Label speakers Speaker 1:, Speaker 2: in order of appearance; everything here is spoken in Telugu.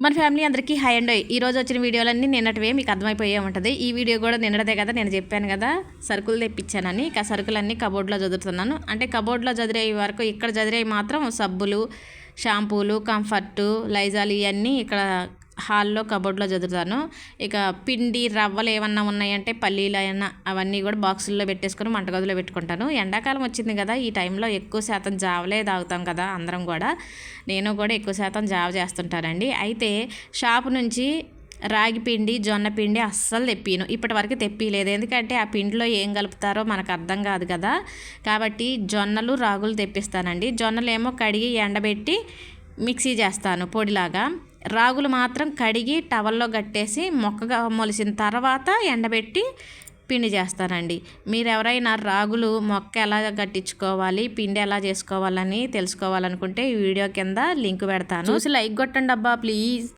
Speaker 1: మన ఫ్యామిలీ అందరికీ హై అండ్. ఈ రోజు వచ్చిన వీడియోలన్నీ నిన్నటివే మీకు అర్థమైపోయే ఉంటుంది. ఈ వీడియో కూడా నిన్నటిదే కదా నేను చెప్పాను కదా. సరుకులు తెప్పించానని ఇక సరుకులన్నీ కబోర్డ్లో చదువుతున్నాను అంటే కబోర్డ్లో చదిరే వరకు ఇక్కడ చదిరే మాత్రం సబ్బులు షాంపూలు కంఫర్టు లైజాలు ఇవన్నీ ఇక్కడ హాల్లో కబోర్డ్లో చదువుతాను. ఇక పిండి రవ్వలు ఏమన్నా ఉన్నాయంటే పల్లీలు అయినా అవన్నీ కూడా బాక్సుల్లో పెట్టేసుకొని వంటగదిలో పెట్టుకుంటాను. ఎండాకాలం వచ్చింది కదా ఈ టైంలో ఎక్కువ శాతం జావలే తాగుతాం కదా అందరం కూడా. నేను కూడా ఎక్కువ శాతం జావ చేస్తుంటానండి. అయితే షాపు నుంచి రాగి పిండి జొన్న పిండి అస్సలు తెప్పిను ఇప్పటి వరకు తెప్పిలేదు ఎందుకంటే ఆ పిండిలో ఏం కలుపుతారో మనకు అర్థం కాదు కదా. కాబట్టి జొన్నలు రాగులు తెప్పిస్తానండి. జొన్నలు ఏమో కడిగి ఎండబెట్టి మిక్సీ చేస్తాను పొడిలాగా. రాగులు మాత్రం కడిగి టవల్లో కట్టేసి మొక్కగా మొలిసిన తర్వాత ఎండబెట్టి పిండి చేస్తానండి. మీరు ఎవరైనా రాగులు మొక్క ఎలా కట్టించుకోవాలి పిండి ఎలా చేసుకోవాలని తెలుసుకోవాలనుకుంటే ఈ వీడియో కింద లింక్ పెడతాను. చూసి లైక్ కొట్టండి అబ్బా ప్లీజ్.